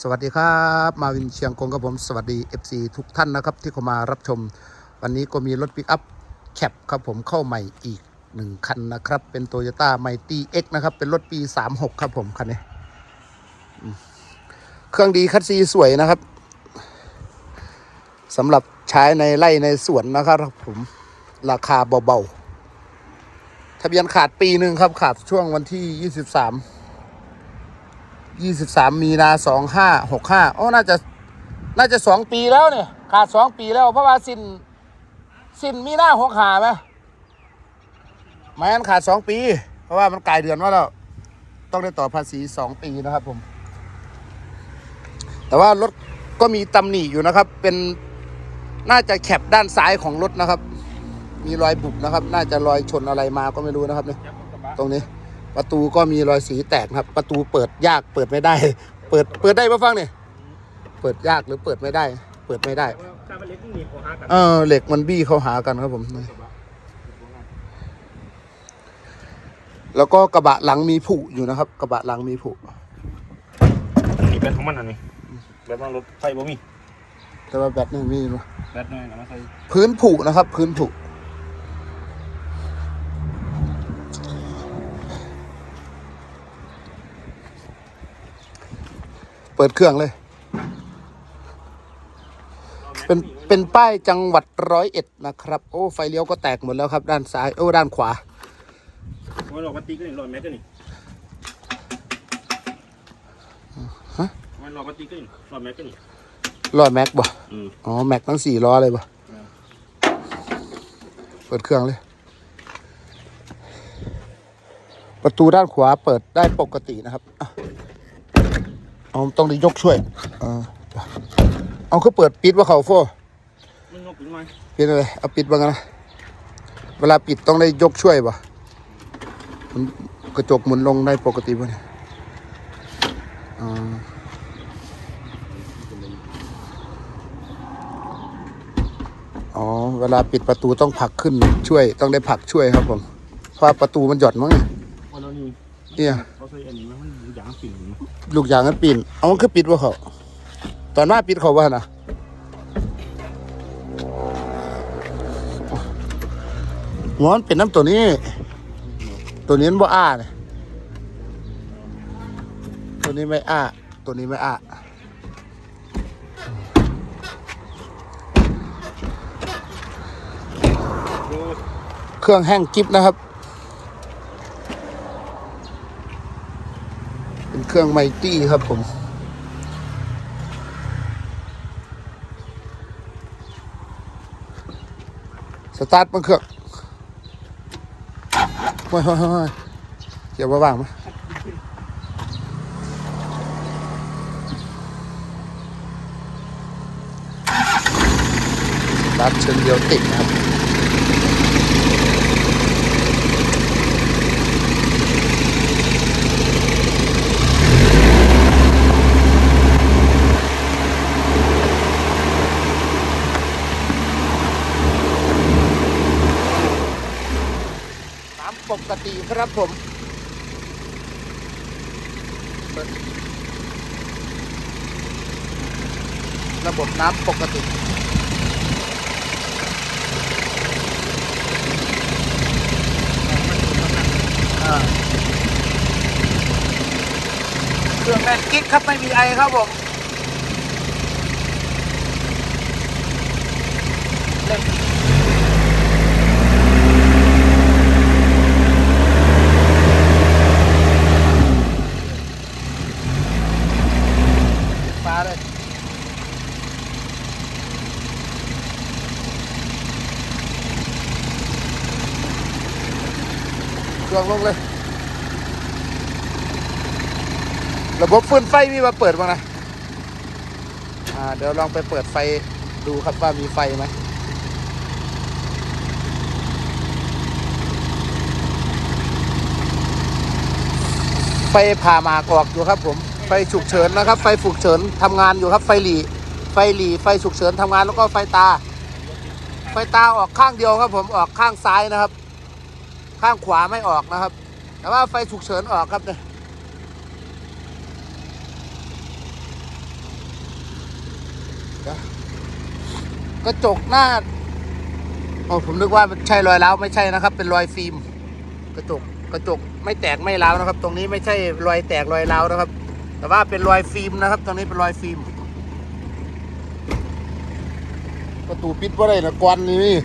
สวัสดีครับ มาวินเชียงกงกับผมสวัสดี FC ทุกท่านนะครับที่เข้ามารับชม วันนี้ก็มีรถปิกอัพแคปครับผมเข้าใหม่อีกหนึ่งคันนะครับ เป็นโตโยต้าไมตี้เอ็กนะครับ เป็นรถปี 36 ครับผมคันนี้ เครื่องดีคัดซีสวยนะครับสำหรับใช้ในไร่ในสวนนะครับผมราคาเบาๆทะเบียนขาดปีหนึ่งครับ ขาดช่วงวันที่ 23 ยี่สิบสามมีนาสองห้าหกห้าโอ้น่าจะน่าจะสองปีแล้วเนี่ย ขาดสองปีแล้ว เพราะว่าสินสินมีนาหกหาไหมไม่งั้นขาดสองปี เพราะว่ามันกลายเดือนว่าแล้วต้องได้ต่อภาษีสองปีนะครับผม แต่ว่ารถก็มีตำหนิอยู่นะครับ เป็นน่าจะแคปด้านซ้ายของรถนะครับ มีรอยบุบนะครับ น่าจะรอยชนอะไรมาก็ไม่รู้นะครับเนี่ยตรงนี้ ประตูก็มีรอยสีแตกนะครับ ประตูเปิดยากเปิดไม่ได้ เปิดเปิดได้ปะฟังเนี่ยเปิดยากหรือเปิดไม่ได้ เปิดไม่ได้ ถ้ามันเล็กนี่หนีบหัวหากันเออเหล็กมันบี้เข้าหากันครับผมนี่แล้วก็กระบะหลังมีผุอยู่นะครับ กระบะหลังมีผุนี่เป็นของมันอันนี้แบบว่ารถไฟบ่มีแต่ว่าแบตนี่มีอยู่แบตน้อยนะมาใส่พื้นผุนะครับ พื้นผุ ปิดเครื่องเลย เป็นเป็นป้ายจังหวัดร้อยเอ็ดนะครับ โอ้ไฟเลี้ยวก็แตกหมดแล้วครับ ด้านซ้ายโอ้ด้านขวาว่าเราปฏิก็นี่ร้อยเมตรก็นี่ฮะว่าเราปฏิก็นี่ร้อยเมตรก็นี่รอยแม็กบ่อืมอ๋อแม็กทั้งสี่ล้อเลยบ่อืมเปิดเครื่องเลย ประตูด้านขวาเปิดได้ปกตินะครับอะ เอาต้องได้ยกช่วยเออเอาคือเปิดปิดว่าเขาโฟมันงอกถึงไหมปิดอะไรเอาปิดบ้างนะเวลาปิดต้องได้ยกช่วยป่ะมันกระจกหมุนลงได้ปกติป่ะเนี่ยอ๋ออ๋อเวลาปิดประตูต้องผลักขึ้นช่วย ต้องได้ผลักช่วยครับผมเพราะว่าประตูมันหย่อนมั้งเนี่ยว่าเรานี่เนี่ยเขาใส่อันนี้มันมันยางปิ่นอยู่ ลูกยางนั้นปีนเอามันคือปิดว่าเขาตอนหน้าปิดเขาว่านะหัวมันเป็นน้ำตัวนี้ ตัวนี้มันบ่อ้าเนี่ยตัวนี้ไม่อ้า ตัวนี้ไม่อ้าเครื่องแห้งกิฟนะครับ เครื่องไมตี้ครับผม สตาร์ทมันเครื่องว้ยว้ายว้ยเกี่ยวว่างไหมสตาร์ทเชิงเดียวติดนะครับ ปกติครับผมระบบน้ำปกติ เครื่องแน่นกิ๊กครับ ไม่มีไอครับผมเล่น เครื่องลงเลย ระบบฟืนไฟมีมาเปิดบ้างนะอ่าเดี๋ยวลองไปเปิดไฟดูครับว่ามีไฟไหมไฟผ่ามากออกอยู่ครับผม ไฟฉุกเฉินนะครับ ไฟฉุกเฉินทำงานอยู่ครับ ไฟหลีไฟหลีไฟฉุกเฉินทำงานแล้วก็ไฟตา ไฟตาออกข้างเดียวครับผมออกข้างซ้ายนะครับ ข้างขวาไม่ออกนะครับ แต่ว่าไฟฉุกเฉินออกครับเนี่ยกระจกหน้าโอ้ผมนึกว่าใช่รอยร้าวไม่ใช่นะครับ เป็นรอยฟิล์ม กระจกกระจกไม่แตกไม่ร้าวนะครับ ตรงนี้ไม่ใช่รอยแตกรอยร้าวนะครับ แต่ว่าเป็นรอยฟิล์มนะครับ ตรงนี้เป็นรอยฟิล์ม ประตูปิดว่าไรนะกวนนี่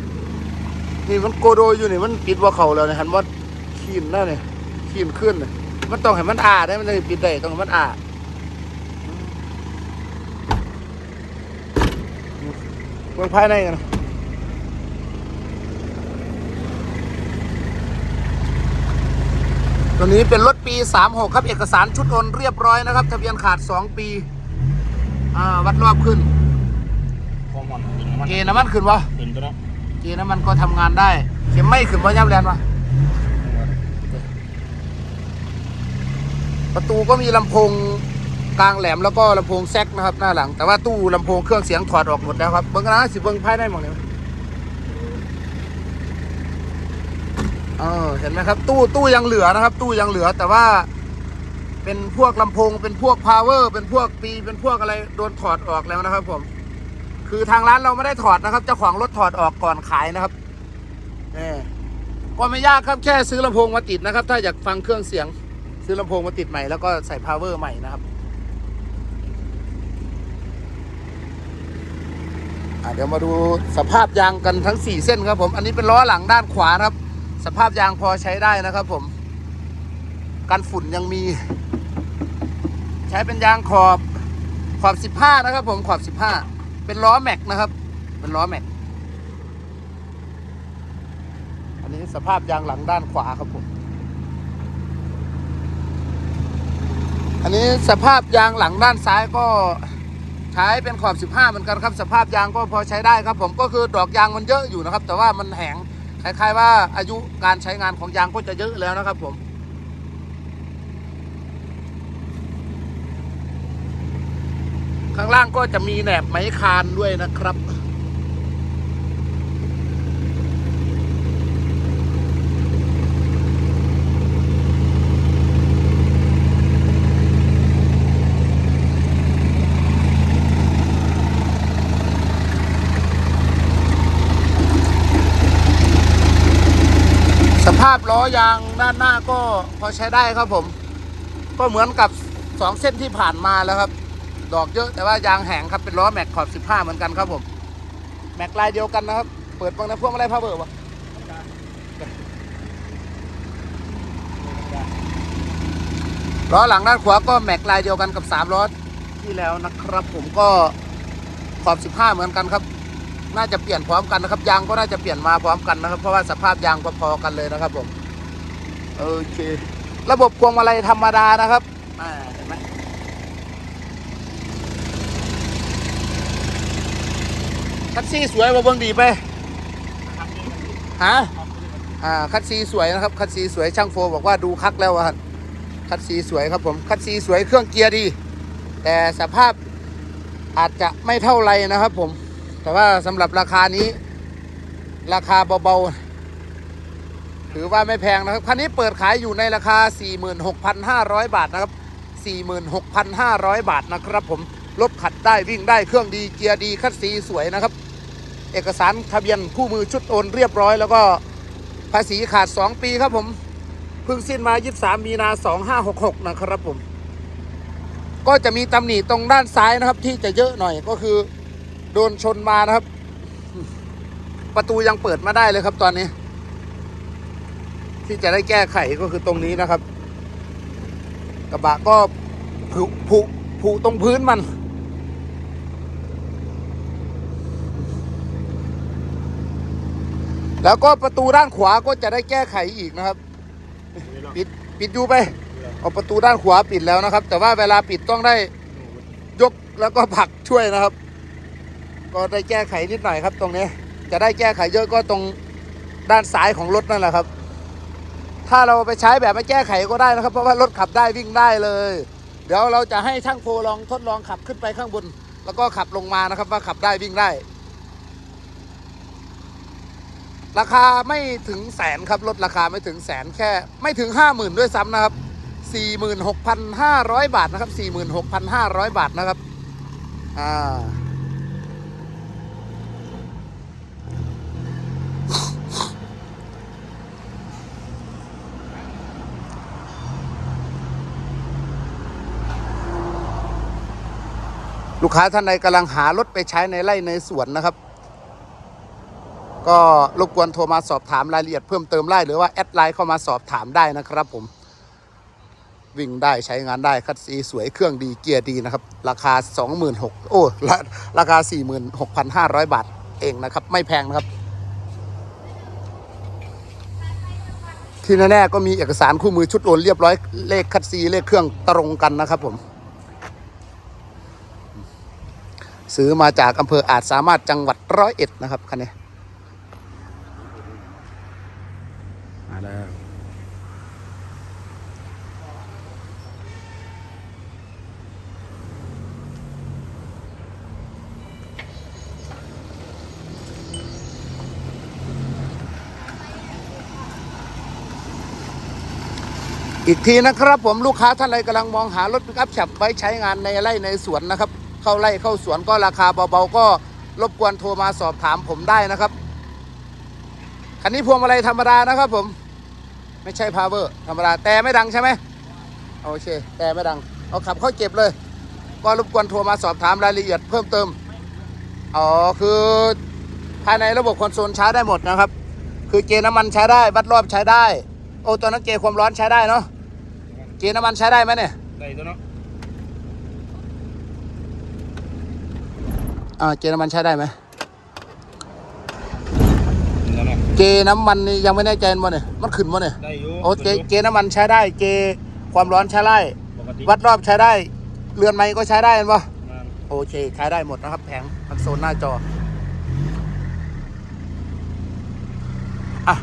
นี่นี่มันโกโดอยู่นี่มันปิดว่าเขาแล้วเนี่ยหันว่าขีนแล้วเนี่ยขีนขึ้นน่ะมันต้องให้มันอาได้มันเลยปิดได้ต้องให้มันอาเมืองภายในกันนะตัวนี้เป็นรถปี 36 ครับ เอกสารชุดโอนเรียบร้อยนะครับ ทะเบียนขาด 2 ปี อ่า วัดรอบขึ้นพอหมอนยิงน้ำมันเกน้ำมันขึ้นวะขึ้นตัวเนาะ เกน้ำมันก็ทำงานได้ เข็มไม่ขึ้นวะย่ำแลนวะประตูก็มีลำโพงกลางแหลมแล้วก็ลำโพงแซกนะครับหน้าหลัง แต่ว่าตู้ลำโพงเครื่องเสียงถอดออกหมดแล้วครับเบิ้งนะสิเบิ้งภายในหมดเลยเออเห็นไหมครับ ตู้ตู้ยังเหลือนะครับ ตู้ยังเหลือแต่ว่าเป็นพวกลำโพง เป็นพวกพาวเวอร์เป็นพวกปีเป็นพวกอะไรโดนถอดออกแล้วนะครับผม คือทางร้านเราไม่ได้ถอดนะครับ เจ้าของรถถอดออกก่อนขายนะครับเออก็ไม่ยากครับแค่ซื้อลำโพงมาติดนะครับ ถ้าอยากฟังเครื่องเสียงซื้อลำโพงมาติดใหม่แล้วก็ใส่พาวเวอร์ใหม่นะครับเดี๋ยวมาดูสภาพยางกันทั้ง 4 เส้นครับผม อันนี้เป็นล้อหลังด้านขวาครับ สภาพยางพอใช้ได้นะครับผม กันฝุ่นยังมี ใช้เป็นยางขอบขอบ 15 นะครับผมขอบ 15 เป็นล้อแม็กนะครับ เป็นล้อแม็ก อันนี้สภาพยางหลังด้านขวาครับผม อันนี้สภาพยางหลังด้านซ้ายก็ใช้เป็นขอบ 15 เหมือนกันครับ สภาพยางก็พอใช้ได้ครับ ผมก็คือดอกยางมันเยอะอยู่นะครับ แต่ว่ามันแหงคล้ายๆว่าอายุการใช้งานของยางก็จะเยอะแล้วนะครับผม ข้างล่างก็จะมีแหนบไม้คานด้วยนะครับสภาพล้อยางด้านหน้าก็พอใช้ได้ครับผม ก็เหมือนกับสองเส้นที่ผ่านมาแล้วครับ ดอกเยอะแต่ว่ายางแห้งครับเป็นล้อแม็กขอบ 15 เหมือนกันครับผมแม็กลายเดียวกันนะครับ เปิดบ้างนะพวกอะไรพาเบอร์วะล้อหลังด้านขวาก็แม็กลายเดียวกันกับ3ล้อที่แล้วนะครับ ผมก็ขอบ 15 เหมือนกันครับ น่าจะเปลี่ยนพร้อมกันนะครับ ยางก็น่าจะเปลี่ยนมาพร้อมกันนะครับ เพราะว่าสภาพยางพอๆกันเลยนะครับผมโอเค ระบบพวงมาลัยธรรมดานะครับอ่าเห็นไหม คัดซี่สวยมาเบิ่งดีไปฮะอ่าคัดซีสวยนะครับ คัดซีสวยช่างโฟบอกว่าดูคักแล้วอะคัดซีสวยครับผมคัดซีสวยเครื่องเกียร์ดี แต่สภาพอาจจะไม่เท่าไรนะครับผม แต่ว่าสำหรับราคานี้ ราคาเบาๆถือว่าไม่แพงนะครับ คันนี้เปิดขายอยู่ในราคา 46,500 บาทนะครับ 46,500 บาทนะครับผมรถขัดได้วิ่งได้เครื่องดีเกียร์ดีคัดสีสวยนะครับ เอกสารทะเบียนคู่มือชุดโอนเรียบร้อย แล้วก็ภาษีขาด 2 ปีครับผมเพิ่งสิ้นมา 23 มีนา2566 นะครับผม ก็จะมีตำหนิตรงด้านซ้ายนะครับที่จะเยอะหน่อยก็คือโดนชนมานะครับ ประตูยังเปิดมาได้เลยครับตอนนี้ ที่จะได้แก้ไขก็คือตรงนี้นะครับ กระบะก็ผุผุผุตรงพื้นมัน แล้วก็ประตูด้านขวาก็จะได้แก้ไขอีกนะครับ ปิดปิดอยู่ไป เอาประตูด้านขวาปิดแล้วนะครับ แต่ว่าเวลาปิดต้องได้ยกแล้วก็ผลักช่วยนะครับ ก็ได้แก้ไขนิดหน่อยครับ ตรงนี้ จะได้แก้ไขเยอะก็ตรงด้านซ้ายของรถนั่นแหละครับ ถ้าเราไปใช้แบบไม่แก้ไขก็ได้นะครับ เพราะว่ารถขับได้วิ่งได้เลย เดี๋ยวเราจะให้ช่างโฟลองทดลองขับขึ้นไปข้างบน แล้วก็ขับลงมานะครับว่าขับได้วิ่งได้ ราคาไม่ถึงแสนครับลดราคาไม่ถึงแสนแค่ไม่ถึง 5 0,000 ด้วยซ้ำนะครับ 46,500 บาทนะครับ 46,500 บาทนะครับ อ่าลูกค้าท่านใดกำลังหารถไปใช้ในไร่ในสวนนะครับ ก็รบกวนโทรมาสอบถามรายละเอียดเพิ่มเติมได้หรือว่าแอดไลน์เข้ามาสอบถามได้นะครับผม วิ่งได้ใช้งานได้คัดซีสวยเครื่องดีเกียร์ดีนะครับ ราคา 26,000โอ้ราราคา 46,500 บาทเองนะครับ ไม่แพงนะครับ ที่แน่ๆก็มีเอกสารคู่มือชุดโอนเรียบร้อยเลขคัดซีเลขเครื่องตรงกันนะครับผมซื้อมาจากอำเภออาจสามารถจังหวัดร้อยเอ็ดนะครับคันนี้ มาแล้ว อีกทีนะครับผมลูกค้าท่านใดกำลังมองหารถปิกอัพแฉบไว้ใช้งานในไร่ในสวนนะครับ เข้าไร่เข้าสวนก็ราคาเบาๆก็รบกวนโทรมาสอบถามผมได้นะครับคันนี้พวงมาลัยธรรมดานะครับผม ไม่ใช่พาวเวอร์ธรรมดาแต่ไม่ดังใช่ไหมโอเค แต่ไม่ดัง เอาขับเข้าเก็บเลย ก็รบกวนโทรมาสอบถามรายละเอียดเพิ่มเติมอ๋อคือภายในระบบคอนโซลใช้ได้หมดนะครับ คือเกน้ำมันใช้ได้วัดรอบใช้ได้ โอ้ตอนนั้นเกความร้อนใช้ได้เนาะ เกณฑ์น้ำมันใช้ได้ไหมเนี่ยได้ตัวเนาะอ่าเกณฑ์น้ำมันใช้ได้ไหมนี่แล้วเนาะเกณฑ์น้ำมันนี่ยังไม่แน่ใจมั้เนี่ยมันขึ้นมั้เนี่ยได้อยู่โอ้เกเกณฑ์น้ำมันใช้ได้ เกณฑ์ความร้อนใช้ได้ปกติวัดรอบใช้ได้ เรือนไม้ก็ใช้ได้เห็นปะมาโอเคใช้ได้หมดนะครับแผงคอนโซลหน้าจอ อะ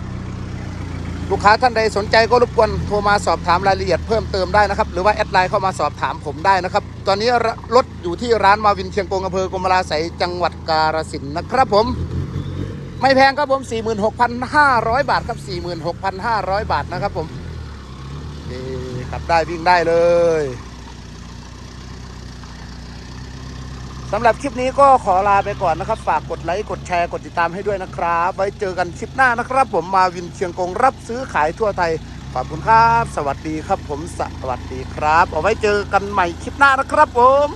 ลูกค้าท่านใดสนใจก็รบกวนโทรมาสอบถามรายละเอียดเพิ่มเติมได้นะครับ หรือว่าแอดไลน์เข้ามาสอบถามผมได้นะครับ ตอนนี้รถอยู่ที่ร้านมาวินเชียงกงอำเภอกรมราไสยจังหวัดกาฬสินธุ์นะครับผม ไม่แพงครับผม 46,500 บาทครับ 46,500 บาทนะครับผมเอ่ขับได้วิ่งได้เลย สำหรับคลิปนี้ก็ขอลาไปก่อนนะครับ ฝากกดไลค์กดแชร์กดติดตามให้ด้วยนะครับ ไว้เจอกันคลิปหน้านะครับ ผมมาวินเชียงกงรับซื้อขายทั่วไทย ขอบคุณครับ สวัสดีครับผมสวัสดีครับ เอาไว้เจอกันใหม่คลิปหน้านะครับผม